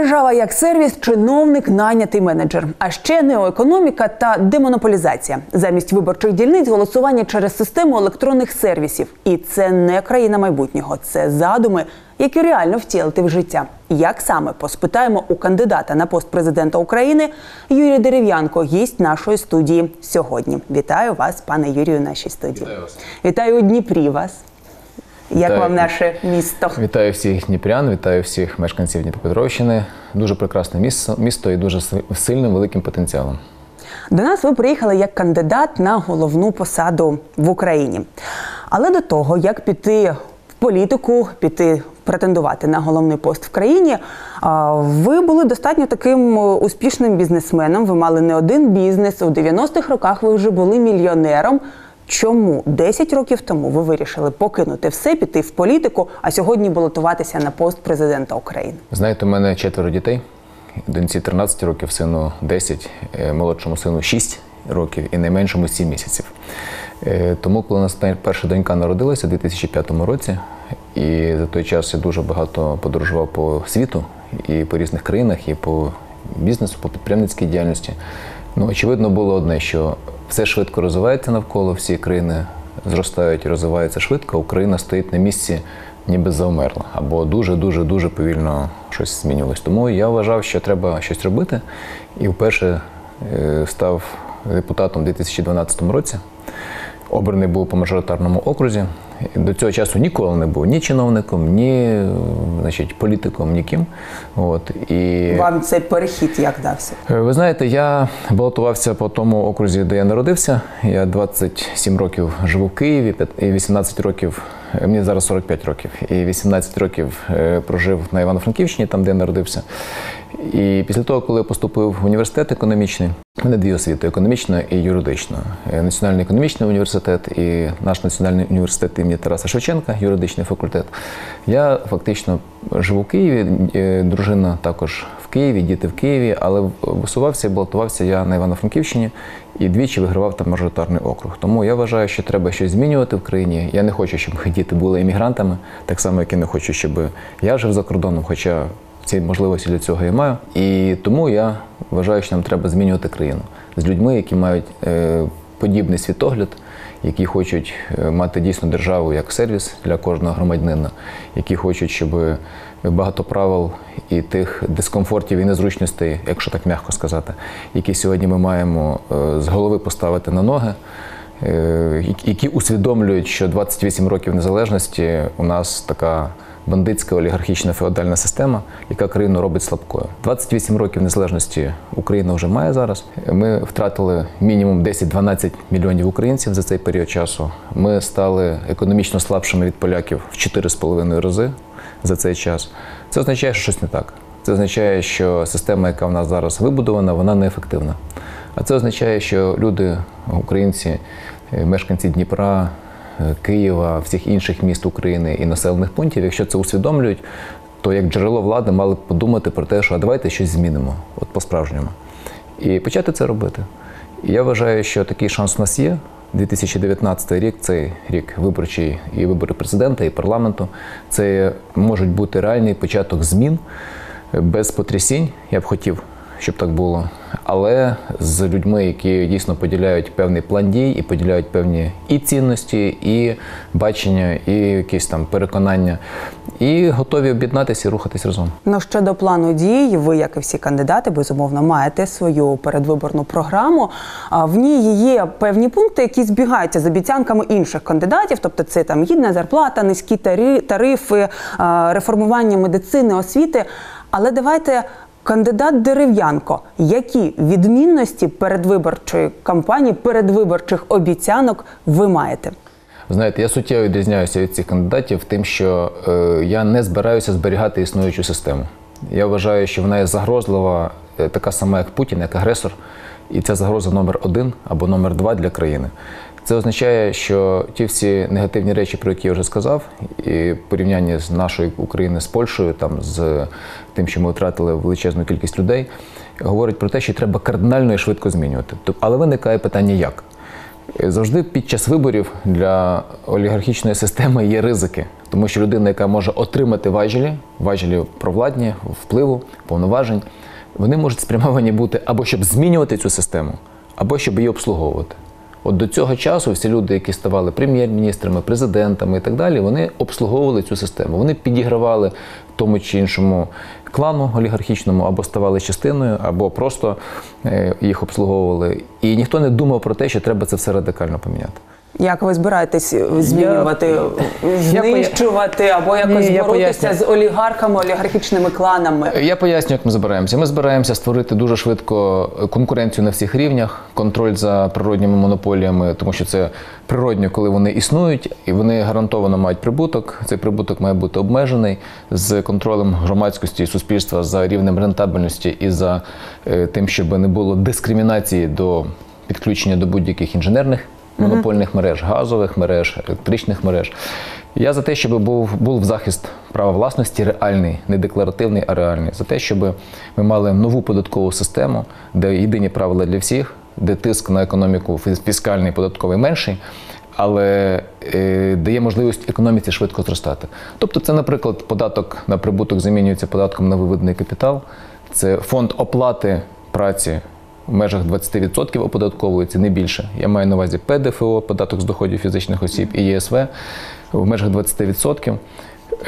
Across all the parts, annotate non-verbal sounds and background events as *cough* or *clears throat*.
Держава як сервіс, чиновник, найнятий менеджер, а ще неоекономіка та демонополізація. Замість виборчих дільниць голосування через систему електронних сервісів. І це не країна майбутнього, це задуми, які реально втілити в життя. Як саме поспитаємо у кандидата на пост президента України Юрій Дерев'янко, гість нашої студії сьогодні. Вітаю вас, пане Юрію, в нашій студії. Вітаю вас. Вітаю у Дніпрі вас. Як Вітаю. вам наше місто? Вітаю всіх дніпрян, вітаю всіх мешканців Дніпропетровщини. Дуже прекрасне місто, місто і дуже сильним великим потенціалом. До нас ви приїхали як кандидат на головну посаду в Україні. Але до того, як піти в політику, піти претендувати на головний пост в країні, ви були достатньо таким е, успішним бізнесменом. Ви мали не один бізнес. У 90-х роках ви вже були мільйонером. Чому 10 років тому ви вирішили покинути все, піти в політику, а сьогодні балотуватися на пост президента України? Знаєте, у мене четверо дітей. Доньці 13 років, сину 10, е, молодшому сину 6 років і найменшому 7 місяців. Е, Тому, коли у нас перша донька народилася у 2005 році, і за той час я дуже багато подорожував по світу і по різних країнах, і по бізнесу, по підприємницькій діяльності. Ну, очевидно було одне, що все швидко розвивається навколо, всі країни зростають і розвиваються швидко, Україна стоїть на місці, ніби завмерла, або дуже дуже дуже повільно щось змінювалось. Тому я вважав, що треба щось робити, і вперше е, став депутатом у 2012 році. Обраний був по мажоритарному окрузі. До цього часу ніколи не був ні чиновником, ні значить, політиком, ніким. От. І... Вам цей перехід як дався? Е, Ви знаєте, я балотувався по тому окрузі, де я народився. Я 27 років живу в Києві, і 18 років, е, мені зараз 45 років, і 18 років е, прожив на Івано-Франківщині, там, де я народився. І після того, коли я поступив в університет економічний, у мене дві освіти економічна і юридична. Е, Національний економічний університет і наш національний університет імені Тараса Шевченка, юридичний факультет. Я фактично живу в Києві, е, дружина також в Києві, діти в Києві, але висувався і балотувався я на Івано-Франківщині і двічі вигравав там мажоритарний округ. Тому я вважаю, що треба щось змінювати в країні. Я не хочу, щоб діти були емігрантами, так само, як і не хочу, щоб я жив за кордоном, хоча ці можливості для цього я маю. І тому я вважаю, що нам треба змінювати країну з людьми, які мають е, подібний світогляд, які хочуть е, мати дійсно державу як сервіс для кожного громадянина, які хочуть, щоб багато правил і тих дискомфортів і незручностей, якщо так м'яко сказати, які сьогодні ми маємо е, з голови поставити на ноги. е, Які усвідомлюють, що 28 років незалежності у нас така бандитська олігархічна феодальна система, яка країну робить слабкою. 28 років незалежності Україна вже має зараз. Ми втратили мінімум 10-12 мільйонів українців за цей період часу. Ми стали економічно слабшими від поляків в 4,5 рази за цей час. Це означає, що щось не так. Це означає, що система, яка в нас зараз вибудована, вона неефективна. А це означає, що люди, українці, мешканці Дніпра, Києва, всіх інших міст України і населених пунктів, якщо це усвідомлюють, то як джерело влади мали б подумати про те, що а давайте щось змінимо, от по-справжньому. І почати це робити. І я вважаю, що такий шанс у нас є. 2019 рік це рік виборчий і вибори президента, і парламенту. Це можуть бути реальний початок змін без потрясінь. Я б хотів, щоб так було. Але з людьми, які дійсно поділяють певний план дій і поділяють певні і цінності, і бачення, і якісь там переконання, і готові об'єднатися і рухатись разом. Ну щодо плану дій, ви, як і всі кандидати, безумовно, маєте свою передвиборну програму. В ній є певні пункти, які збігаються з обіцянками інших кандидатів. Тобто, це там гідна зарплата, низькі тари- тарифи, реформування медицини, освіти. Але давайте. Кандидат Дерев'янко, які відмінності передвиборчої кампанії, передвиборчих обіцянок ви маєте? Знаєте, я суттєво відрізняюся від цих кандидатів тим, що е, я не збираюся зберігати існуючу систему. Я вважаю, що вона є загрозлива, е, така сама, як Путін, як агресор, і це загроза номер один або номер два для країни. Це означає, що ті всі негативні речі, про які я вже сказав, і порівняння з нашою України з Польщею, там з тим, що ми втратили величезну кількість людей, говорять про те, що треба кардинально і швидко змінювати. Але виникає питання, як? Завжди під час виборів для олігархічної системи є ризики, тому що людина, яка може отримати важелі, важелі провладні, впливу, повноважень, вони можуть спрямовані бути або щоб змінювати цю систему, або щоб її обслуговувати. От до цього часу всі люди, які ставали прем'єр-міністрами, президентами і так далі, вони обслуговували цю систему. Вони підігравали тому чи іншому клану олігархічному, або ставали частиною, або просто е, їх обслуговували. І ніхто не думав про те, що треба це все радикально поміняти. Як ви збираєтесь змінювати, Я знищувати або якось Ні, боротися з олігархами, олігархічними кланами? Я поясню, як ми збираємося. Ми збираємося створити дуже швидко конкуренцію на всіх рівнях, контроль за природніми монополіями, тому що це природньо, коли вони існують, і вони гарантовано мають прибуток. Цей прибуток має бути обмежений з контролем громадськості і суспільства за рівнем рентабельності і за е, тим, щоб не було дискримінації до підключення до будь-яких інженерних монопольних мереж, газових мереж, електричних мереж. Я за те, щоб був, був захист права власності реальний, не декларативний, а реальний. За те, щоб ми мали нову податкову систему, де єдині правила для всіх, де тиск на економіку фіскальний податковий менший, але е, дає можливість економіці швидко зростати. Тобто, це, наприклад, податок на прибуток замінюється податком на виведений капітал, це фонд оплати праці в межах 20% оподатковується, не більше. Я маю на увазі ПДФО, податок з доходів фізичних осіб і ЄСВ в межах 20%.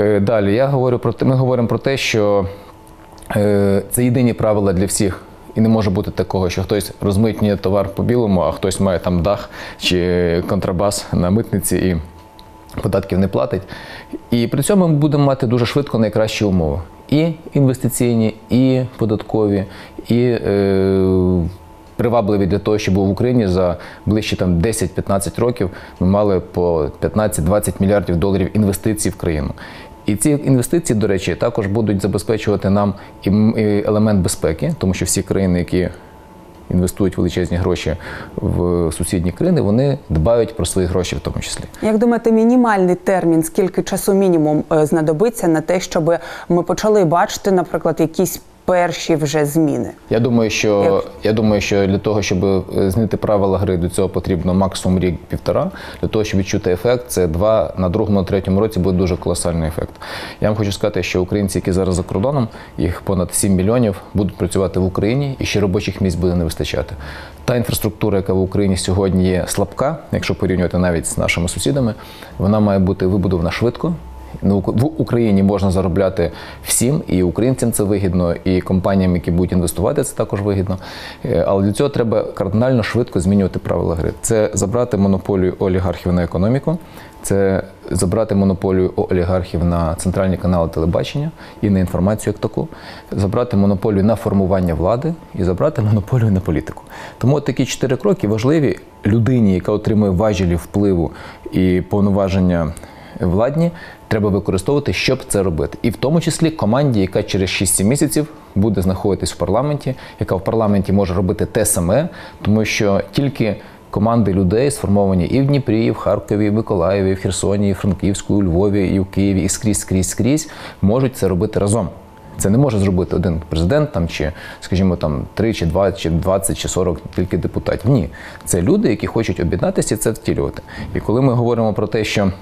Е, Далі я говорю про те, ми говоримо про те, що е, це єдині правила для всіх. І не може бути такого, що хтось розмитнює товар по білому, а хтось має там дах чи контрабас на митниці і податків не платить. І при цьому ми будемо мати дуже швидко найкращі умови. І інвестиційні, і податкові, і е, привабливі для того, щоб в Україні за ближче там 10-15 років ми мали по 15-20 мільярдів доларів інвестицій в країну. І ці інвестиції, до речі, також будуть забезпечувати нам і елемент безпеки, тому що всі країни, які інвестують величезні гроші в сусідні країни, вони дбають про свої гроші в тому числі. Як думаєте, мінімальний термін, скільки часу мінімум е, знадобиться на те, щоб ми почали бачити, наприклад, якісь перші вже зміни? Я думаю, що Як? я думаю, що для того, щоб е, змінити правила гри, до цього потрібно максимум рік-півтора. Для того, щоб відчути ефект, це два на другому, на третьому році буде дуже колосальний ефект. Я вам хочу сказати, що українці, які зараз за кордоном, їх понад 7 мільйонів, будуть працювати в Україні, і ще робочих місць буде не вистачати. Та інфраструктура, яка в Україні сьогодні є слабка, якщо порівнювати навіть з нашими сусідами, вона має бути вибудована швидко. Ну, в Україні можна заробляти всім, і українцям це вигідно, і компаніям, які будуть інвестувати, це також вигідно. Е, Але для цього треба кардинально швидко змінювати правила гри. Це забрати монополію олігархів на економіку, це забрати монополію олігархів на центральні канали телебачення і на інформацію як таку, забрати монополію на формування влади і забрати монополію на політику. Тому такі чотири кроки важливі людині, яка отримує важелі впливу і повноваження владні, треба використовувати, щоб це робити. І в тому числі команді, яка через 6-7 місяців буде знаходитись в парламенті, яка в парламенті може робити те саме, тому що тільки команди людей сформовані і в Дніпрі, і в Харкові, і в Миколаєві, і в Херсоні, і в Франківську, і у Львові, і в Києві, і скрізь, скрізь, скрізь можуть це робити разом. Це не може зробити один президент там чи, скажімо, там 3 чи 2, чи 20, чи 40 тільки депутатів. Ні, це люди, які хочуть об'єднатися і це втілювати. І коли ми говоримо про те, що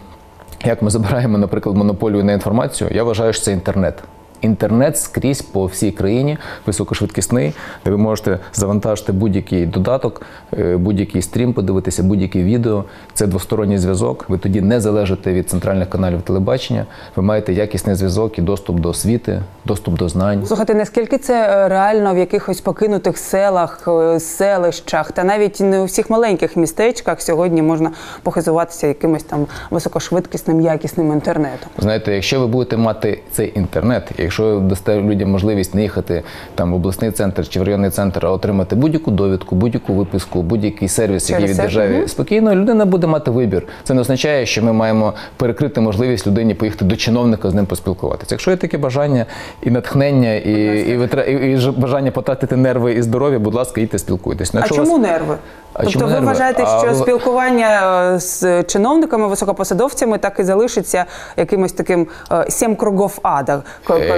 як ми забираємо, наприклад, монополію на інформацію, я вважаю, що це інтернет. Інтернет скрізь по всій країні високошвидкісний, де ви можете завантажити будь-який додаток, е, будь-який стрім, подивитися, будь-яке відео. Це двосторонній зв'язок. Ви тоді не залежите від центральних каналів телебачення. Ви маєте якісний зв'язок і доступ до освіти, доступ до знань. Слухайте, наскільки це е, реально в якихось покинутих селах, е, селищах, та навіть не у всіх маленьких містечках сьогодні можна похизуватися якимось там високошвидкісним, якісним інтернетом. Знаєте, якщо ви будете мати цей інтернет, якщо ви дасте людям можливість не їхати там в обласний центр чи в районний центр, а отримати будь-яку довідку, будь-яку виписку, будь-який сервіс, який від Мгм. спокійно, людина буде мати вибір. Це не означає, що ми маємо перекрити можливість людині поїхати до чиновника з ним поспілкуватися. Якщо є таке бажання і натхнення, і, і, і, і бажання потратити нерви і здоров'я, будь ласка, їдьте спілкуйтесь. Ну, А чому вас- нерви? А тобто чому ви нерви? вважаєте, що ви- спілкування е, з чиновниками, високопосадовцями так і залишиться якимось таким е, сім кругов ада,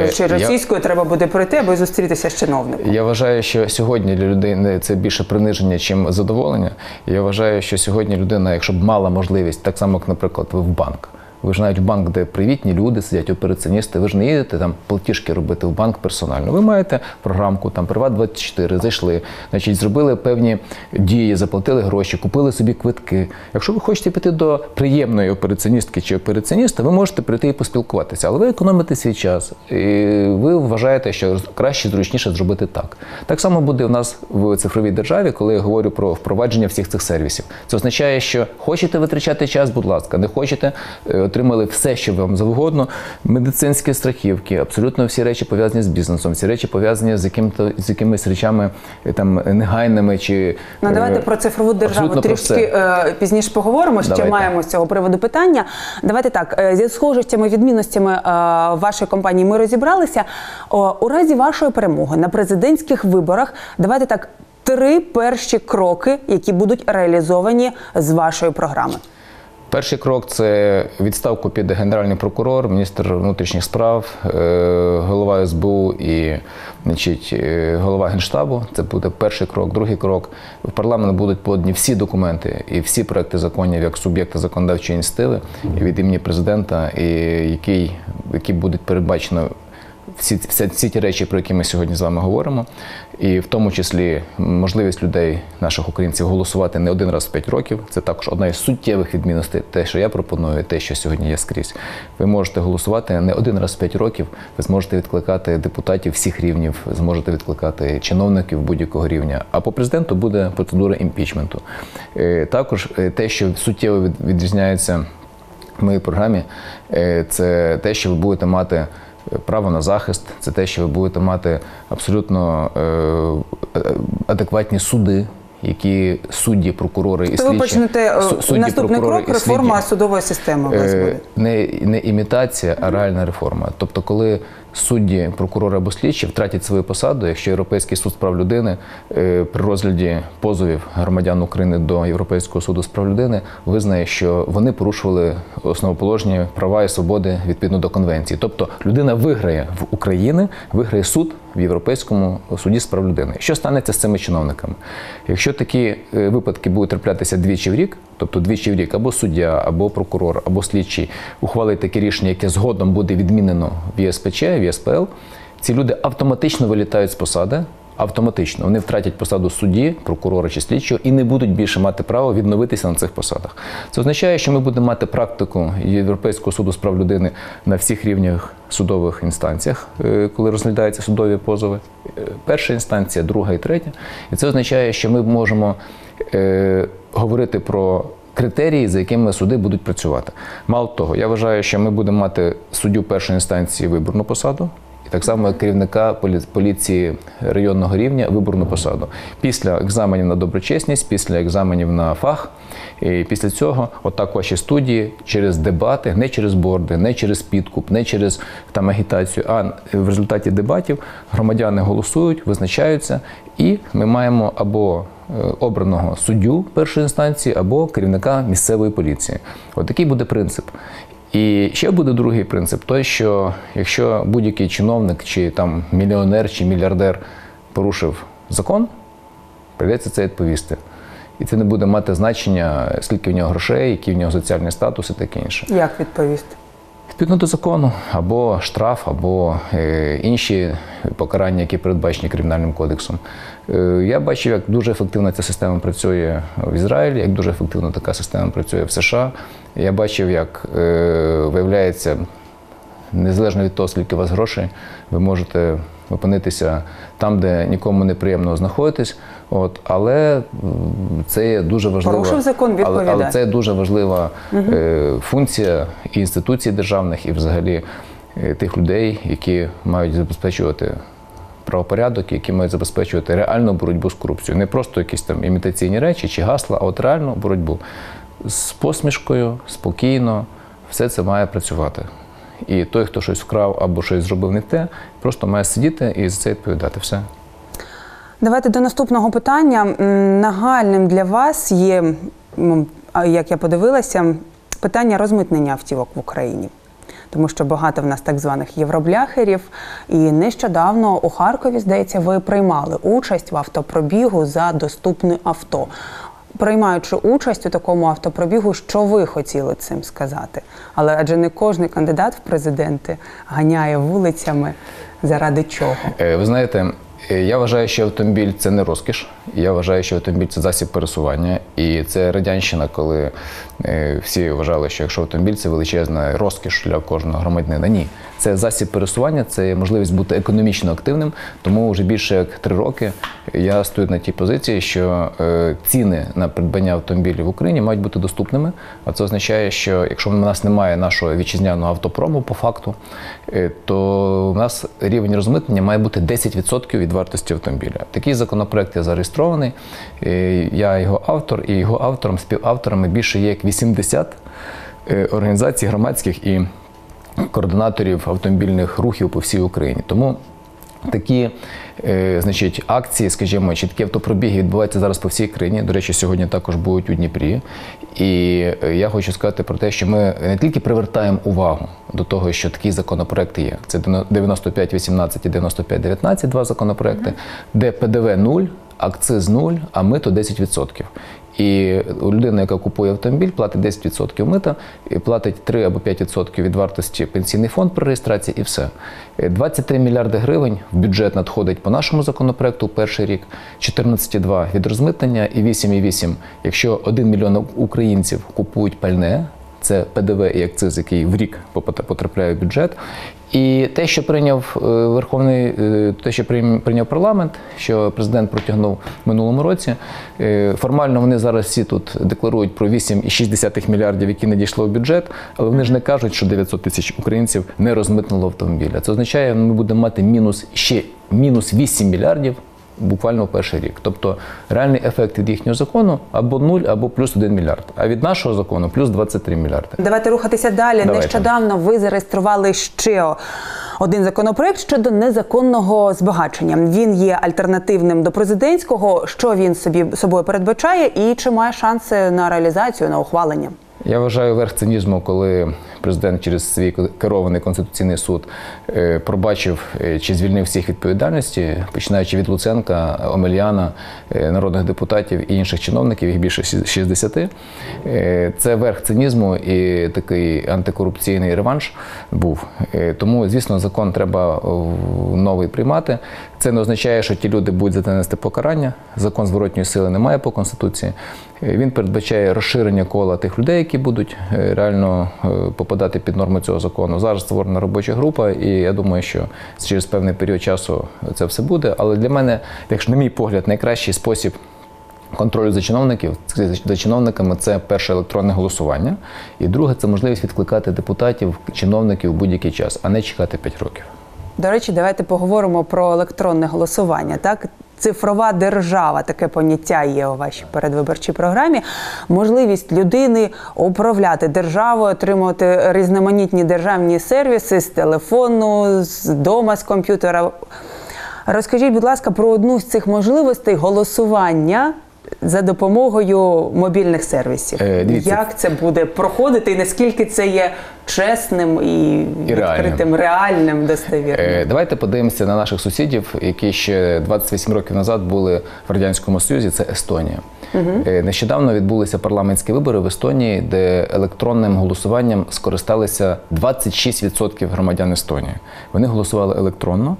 ко- російською я- треба буде пройти, аби зустрітися з чиновником. Я вважаю, що сьогодні для людини це більше приниження, чим задоволення. Я вважаю, що сьогодні людина, якщо б мала можливість, так само, як, наприклад, ви в банк. Ви ж навіть в банк, де привітні люди сидять, операціоністи, ви ж не їдете там платіжки робити в банк персонально. Ви маєте програмку, там Приват 24 зайшли, значить, зробили певні дії, заплатили гроші, купили собі квитки. Якщо ви хочете піти до приємної операціоністки чи операціоніста, ви можете прийти і поспілкуватися, але ви економите свій час. І ви вважаєте, що краще, зручніше зробити так. Так само буде у нас в цифровій державі, коли я говорю про впровадження всіх цих сервісів. Це означає, що хочете витрачати час, будь ласка, не хочете, е, отримали все, що вам завгодно. Медицинські страхівки, абсолютно всі речі пов'язані з бізнесом, всі речі пов'язані з яким-то з якимись речами е, там негайними чи Ну, давайте е, про цифрову державу абсолютно про трішки е, пізніше поговоримо. Ще Давайте. маємо з цього приводу питання. Давайте так зі схожостями, відмінностями вашої компанії ми розібралися. У разі вашої перемоги на президентських виборах, давайте так. Три перші кроки, які будуть реалізовані з вашої програми. Перший крок це відставку піде генеральний прокурор, міністр внутрішніх справ, е, голова СБУ і значить, е, голова генштабу. Це буде перший крок. Другий крок в парламент будуть подані всі документи і всі проекти законів як суб'єкти законодавчої ініціативи від імені президента, і який, які будуть передбачено всі, всі, всі ті речі, про які ми сьогодні з вами говоримо, і в тому числі можливість людей, наших українців, голосувати не один раз в п'ять років. Це також одна із суттєвих відмінностей, те, що я пропоную, те, що сьогодні є скрізь. Ви можете голосувати не один раз в п'ять років. Ви зможете відкликати депутатів всіх рівнів, зможете відкликати чиновників будь-якого рівня. А по президенту буде процедура імпічменту. Е, Також е, те, що суттєво відрізняється в моїй програмі, е, це те, що ви будете мати право на захист, це те, що ви будете мати абсолютно е, е, адекватні суди. Які судді, прокурори і слідчі ви почнете е, судді, наступний крок реформа судової системи. У вас Е, буде. не, не імітація, а реальна реформа. Тобто, коли судді, прокурори або слідчі втратять свою посаду, якщо Європейський суд з прав людини е, при розгляді позовів громадян України до Європейського суду з прав людини визнає, що вони порушували основоположні права і свободи відповідно до конвенції. Тобто людина виграє в Україні, виграє суд в Європейському суді з прав людини. Що станеться з цими чиновниками? Якщо такі е, випадки будуть траплятися двічі в рік, тобто двічі в рік або суддя, або прокурор, або слідчий ухвалить таке рішення, яке згодом буде відмінено в ЄСПЧ, в ЄСПЛ, ці люди автоматично вилітають з посади. Автоматично вони втратять посаду судді, прокурора чи слідчого і не будуть більше мати право відновитися на цих посадах. Це означає, що ми будемо мати практику Європейського суду з прав людини на всіх рівнях судових інстанціях, е, коли розглядаються судові позови. Е, Перша інстанція, друга і третя. І це означає, що ми можемо е, говорити про критерії, за якими суди будуть працювати. Мало того, я вважаю, що ми будемо мати суддю першої інстанції виборну посаду. Так само як керівника полі- поліції районного рівня виборну посаду. Після екзаменів на доброчесність, після екзаменів на фах, і після цього, отак ваші студії через дебати, не через борди, не через підкуп, не через там агітацію, а в результаті дебатів громадяни голосують, визначаються, і ми маємо або е, обраного суддю першої інстанції, або керівника місцевої поліції. От буде принцип. І ще буде другий принцип: той, що якщо будь-який чиновник, чи там мільйонер, чи мільярдер порушив закон, прийдеться це відповісти. І це не буде мати значення, скільки в нього грошей, який в нього соціальний статус і таке інше. Як відповісти? Відповідно до закону, або штраф, або е, інші покарання, які передбачені кримінальним кодексом. Е, я бачив, як дуже ефективно ця система працює в Ізраїлі, як дуже ефективно така система працює в США. Я бачив, як е, виявляється, незалежно від того, скільки у вас грошей, ви можете опинитися там, де нікому не приємно знаходитись. От, але це є дуже. Порушив закон, але, але це дуже важлива е, функція і інституцій державних, і взагалі е, тих людей, які мають забезпечувати правопорядок, які мають забезпечувати реальну боротьбу з корупцією. Не просто якісь там імітаційні речі чи гасла, а от реальну боротьбу з посмішкою, спокійно, все це має працювати. І той, хто щось вкрав або щось зробив не те, просто має сидіти і за це відповідати. Все. Давайте до наступного питання. Нагальним для вас є, як я подивилася, питання розмитнення автівок в Україні. тому що багато в нас так званих євробляхерів. І нещодавно у Харкові, здається, ви приймали участь в автопробігу за доступне авто. Приймаючи участь у такому автопробігу, що ви хотіли цим сказати? Але адже не кожний кандидат в президенти ганяє вулицями заради чого. Е, Ви знаєте, я вважаю, що автомобіль це не розкіш. Я вважаю, що автомобіль це засіб пересування. І це радянщина, коли е, всі вважали, що якщо автомобіль це величезна розкіш для кожного громадянина. Ні, це засіб пересування, це можливість бути економічно активним. Тому вже більше як три роки я стою на тій позиції, що е, ціни на придбання автомобілів в Україні мають бути доступними. А це означає, що якщо в нас немає нашого вітчизняного автопрому по факту, е, то в нас рівень розмитнення має бути 10% від вартості автомобіля. Такий законопроект є зареєстрований. Е, Я його автор, і його автором, співавторами більше є як 80 е, організацій громадських і координаторів автомобільних рухів по всій Україні. Тому Такі е, значить, акції, скажімо, чи такі автопробіги відбуваються зараз по всій країні. До речі, сьогодні також будуть у Дніпрі. І е, я хочу сказати про те, що ми не тільки привертаємо увагу до того, що такі законопроекти є. Це 95.18 і 95.19, два законопроекти, де ПДВ 0, акциз 0, а мито 10%. І людина, яка купує автомобіль, платить 10% мита, платить 3 або 5% від вартості пенсійний фонд при реєстрації, і все. Е, 23 мільярди гривень в бюджет надходить по нашому законопроекту перший рік, 14,2 від розмитнення і 8,8. Якщо 1 мільйон українців купують пальне, це ПДВ і акциз, який в рік потрапляє в бюджет. І те, що прийняв е, Верховний, е, те, що прийняв парламент, що президент протягнув в минулому році, е, формально вони зараз всі тут декларують про 8,6 мільярдів, які надійшло в бюджет, але вони ж не кажуть, що 900 тисяч українців не розмитнуло автомобіля. Це означає, ми будемо мати мінус ще мінус 8 мільярдів буквально в перший рік. Тобто реальний ефект від їхнього закону або 0, або плюс 1 мільярд. А від нашого закону плюс 23 мільярди. Давайте рухатися далі. Давайте. Нещодавно ви зареєстрували ще один законопроект щодо незаконного збагачення. Він є альтернативним до президентського. Що він собі собою передбачає, і чи має шанси на реалізацію на ухвалення? Я вважаю верх цинізму, коли президент через свій керований конституційний суд е, пробачив е, чи звільнив всіх відповідальності, починаючи від Луценка, Омельяна, е, народних депутатів і інших чиновників, їх більше 60. Е, Це верх цинізму і такий антикорупційний реванш був. Тому, звісно, закон треба новий приймати. Це не означає, що ті люди будуть за це нести покарання. Закон зворотньої сили немає по конституції. Він передбачає розширення кола тих людей, які будуть реально е, попадати під норми цього закону. Зараз створена робоча група, і я думаю, що через певний період часу це все буде. Але для мене, якщо на мій погляд, найкращий спосіб. Контролю за чиновників за чиновниками це перше електронне голосування, і друге це можливість відкликати депутатів, чиновників у будь-який час, а не чекати 5 років. До речі, давайте поговоримо про електронне голосування. Так, цифрова держава, таке поняття є у вашій передвиборчій програмі. Можливість людини управляти державою, отримувати різноманітні державні сервіси з телефону, з дома, з комп'ютера. Розкажіть, будь ласка, про одну з цих можливостей голосування. За допомогою мобільних сервісів, Е, дивіться. як це буде проходити, і наскільки це є чесним і, І реальним. відкритим, реальним, достовірним? Е, Давайте подивимося на наших сусідів, які ще 28 років назад були в радянському союзі. Це Естонія. Е, Нещодавно відбулися парламентські вибори в Естонії, де електронним голосуванням скористалися 26% громадян Естонії. Вони голосували електронно,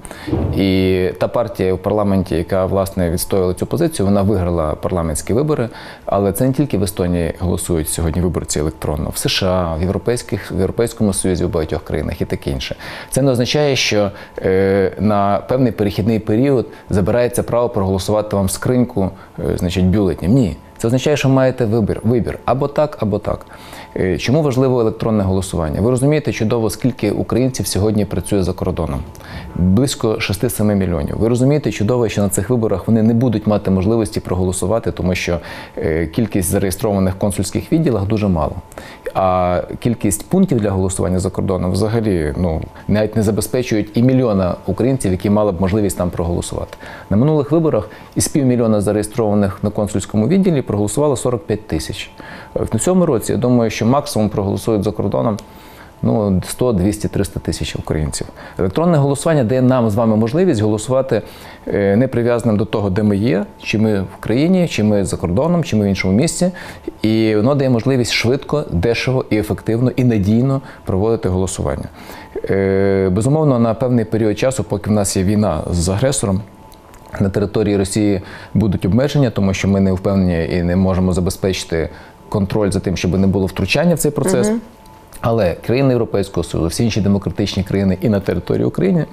і та партія в парламенті, яка власне відстояла цю позицію, вона виграла парламентські вибори. Але це не тільки в Естонії голосують сьогодні виборці електронно, в США, в європейських в Європейському Союзі в багатьох країнах і таке інше. Це не означає, що е, на певний перехідний період забирається право проголосувати вам скриньку, е, значить, бюлетнів. Ні. Це означає, що маєте вибір, вибір або так, або так. Е, Чому важливо електронне голосування? Ви розумієте чудово, скільки українців сьогодні працює за кордоном? Близько 6-7 мільйонів. Ви розумієте чудово, що на цих виборах вони не будуть мати можливості проголосувати, тому що е, кількість зареєстрованих в консульських відділах дуже мало. А кількість пунктів для голосування за кордоном взагалі ну навіть не забезпечують і мільйона українців, які мали б можливість там проголосувати. На минулих виборах із півмільйона зареєстрованих на консульському відділі проголосувало 45 тисяч. Е, На цьому році я думаю, що максимум проголосують за кордоном. ну 100, 200, 300 тисяч українців. Електронне голосування дає нам з вами можливість голосувати е, не прив'язаним до того, де ми є, чи ми в країні, чи ми за кордоном, чи ми в іншому місці. І воно дає можливість швидко, дешево і ефективно і надійно проводити голосування. Е, Безумовно, на певний період часу, поки в нас є війна з агресором. На території Росії будуть обмеження, тому що ми не впевнені і не можемо забезпечити контроль за тим, щоб не було втручання в цей процес. Але країни Європейського Союзу, всі інші демократичні країни і на території України,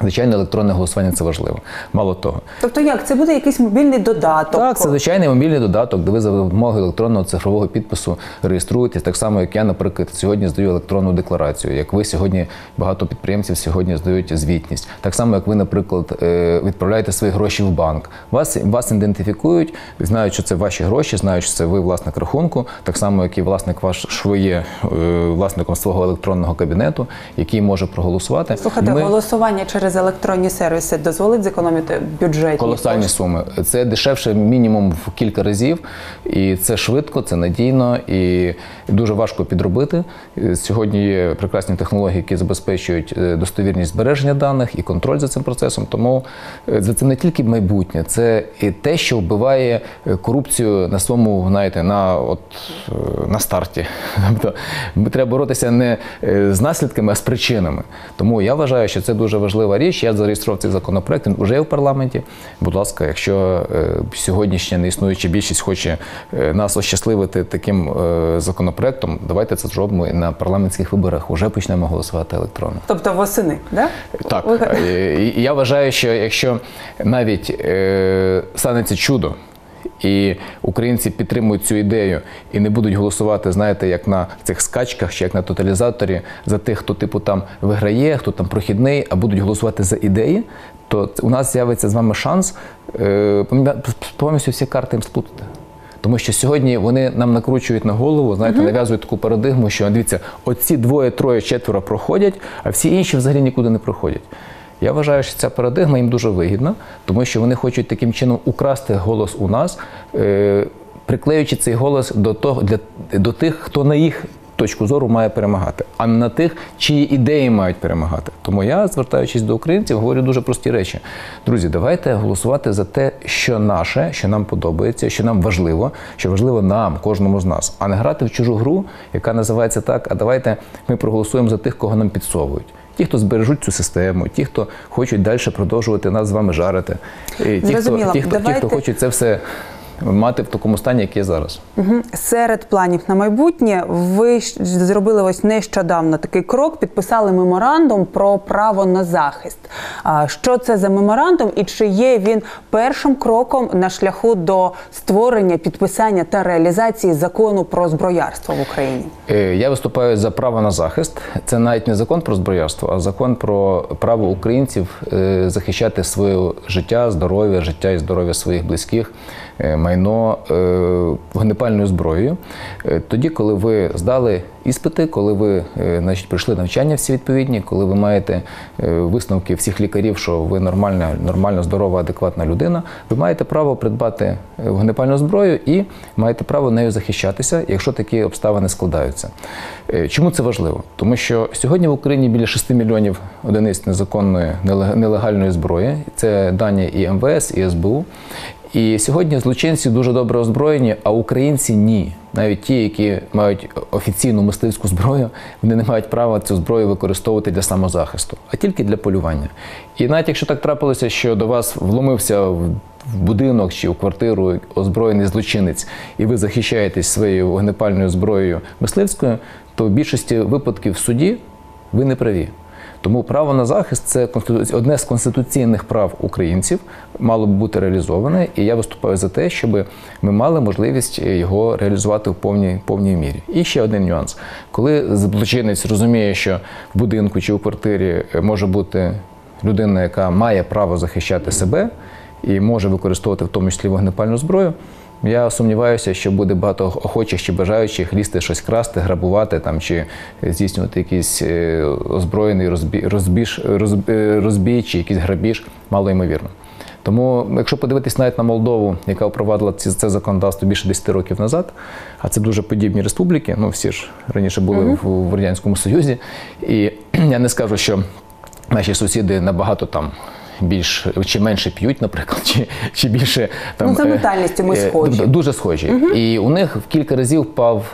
звичайно, електронне голосування це важливо. Мало того, Тобто, як це буде якийсь мобільний додаток? так, це звичайний мобільний додаток, де ви за допомогою електронного цифрового підпису реєструєтесь, так само, як я, наприклад, сьогодні здаю електронну декларацію. Як ви сьогодні багато підприємців сьогодні здають звітність. Так само, як ви, наприклад, е, відправляєте свої гроші в банк. Вас вас ідентифікують, знають, що це ваші гроші, знають, що це ви власник рахунку, так само, як і власник ваш що є е, власником свого електронного кабінету, який може проголосувати. Слухайте, Ми- голосування через електронні сервіси дозволить зекономити бюджетні Колосальні кошти? суми. Це дешевше мінімум в кілька разів, і це швидко, це надійно і дуже важко підробити. Е, Сьогодні є прекрасні технології, які забезпечують е, достовірність збереження даних і контроль за цим процесом. Тому е, це не тільки майбутнє, це і те, що вбиває корупцію на своєму, знаєте, на от на старті. *laughs* Тобто треба боротися не з наслідками, а з причинами. Тому я вважаю, що це дуже важлива річ. Я зареєстрував цей законопроект, він вже в парламенті. Будь ласка, якщо е, сьогоднішня неіснуюча більшість хоче е, нас ощасливити таким е, законопроектом, давайте це зробимо і на парламентських виборах. Уже почнемо голосувати електронно. Тобто восени, да? Так, Е, я вважаю, що якщо навіть станеться чудо, і українці підтримують цю ідею і не будуть голосувати, знаєте, як на цих скачках чи як на тоталізаторі за тих, хто типу там виграє, хто там прохідний, а будуть голосувати за ідеї, то у нас з'явиться з вами шанс е, повністю всі карти їм сплутати. Тому що сьогодні вони нам накручують на голову, знаєте, нав'язують таку парадигму, що дивіться, оці двоє, троє, четверо проходять, а всі інші взагалі нікуди не проходять. Я вважаю, що ця парадигма їм дуже вигідна, тому що вони хочуть таким чином украсти голос у нас, е, приклеюючи цей голос до того для до тих, хто на їх точку зору має перемагати, а не на тих, чиї ідеї мають перемагати. Тому я, звертаючись до українців, говорю дуже прості речі. Друзі, давайте голосувати за те, що наше, що нам подобається, що нам важливо, що важливо нам, кожному з нас, а не грати в чужу гру, яка називається так. А давайте ми проголосуємо за тих, кого нам підсовують. Ті, хто збережуть цю систему, ті, хто хочуть далі продовжувати нас з вами жарити, ті, хто, ті, хто, ті, хто хочуть це все мати в такому стані, як є зараз. Мгм. Серед планів на майбутнє ви зробили ось нещодавно такий крок, підписали меморандум про право на захист. Що це за меморандум і чи є він першим кроком на шляху до створення, підписання та реалізації закону про зброярство в Україні? Е, Я виступаю за право на захист. Це навіть не закон про зброярство, а закон про право українців е, захищати своє життя, здоров'я, життя і здоров'я своїх близьких, майно е, вогнепальною зброєю. Е, Тоді, коли ви здали іспити, коли ви е, значить, пройшли навчання всі відповідні, коли ви маєте е, висновки всіх лікарів, що ви нормальна, нормально здорова, адекватна людина, ви маєте право придбати е, вогнепальну зброю і маєте право нею захищатися, якщо такі обставини складаються. Е, Чому це важливо? Тому що сьогодні в Україні біля 6 мільйонів одиниць незаконної нелег- нелегальної зброї. Це дані і МВС, і СБУ. І сьогодні злочинці дуже добре озброєні, а українці ні. Навіть ті, які мають офіційну мисливську зброю, вони не мають права цю зброю використовувати для самозахисту, а тільки для полювання. І навіть якщо так трапилося, що до вас вломився в в будинок чи у квартиру озброєний злочинець, і ви захищаєтесь своєю вогнепальною зброєю мисливською, то в більшості випадків в суді ви не праві. Тому право на захист це одне з конституційних прав українців, мало б бути реалізоване, і я виступаю за те, щоб ми мали можливість його реалізувати в повній, повній мірі. І ще один нюанс: коли злочинець розуміє, що в будинку чи у квартирі може бути людина, яка має право захищати себе і може використовувати в тому числі вогнепальну зброю. Я сумніваюся, що буде багато охочих чи бажаючих лізти щось красти, грабувати там чи здійснювати якийсь е, озброєний розбій, розбіж, розб- е, розбій чи якийсь грабіж, мало ймовірно. Тому, якщо подивитись навіть на Молдову, яка впровадила це законодавство більше 10 років назад, а це дуже подібні республіки, ну всі ж раніше були в, в Радянському Союзі, і *clears throat* я не скажу, що наші сусіди набагато там. Більш чи менше п'ють, наприклад, чи, чи більше там Ну, за е, ментальністю ми е, схожі. дуже схожі. І у них в кілька разів впав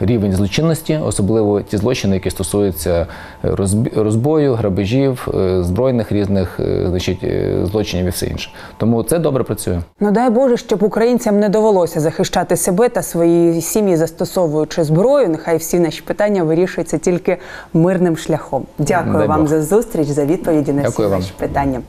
рівень злочинності, особливо ті злочини, які стосуються е, розбою, грабежів, е, збройних різних е, значить, злочинів і все інше. Тому це добре працює. Ну дай Боже, щоб українцям не довелося захищати себе та свої сім'ї, застосовуючи зброю. Нехай всі наші питання вирішуються тільки мирним шляхом. Дякую Дай вам Бог. за зустріч, за відповіді на всі Дякую вам. ваші питання.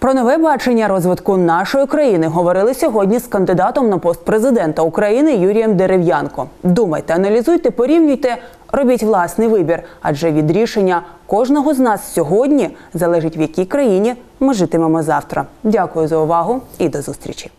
Про нове бачення розвитку нашої країни говорили сьогодні з кандидатом на пост президента України Юрієм Дерев'янко. Думайте, аналізуйте, порівнюйте, робіть власний вибір, адже від рішення кожного з нас сьогодні залежить в якій країні ми житимемо завтра. Дякую за увагу і до зустрічі.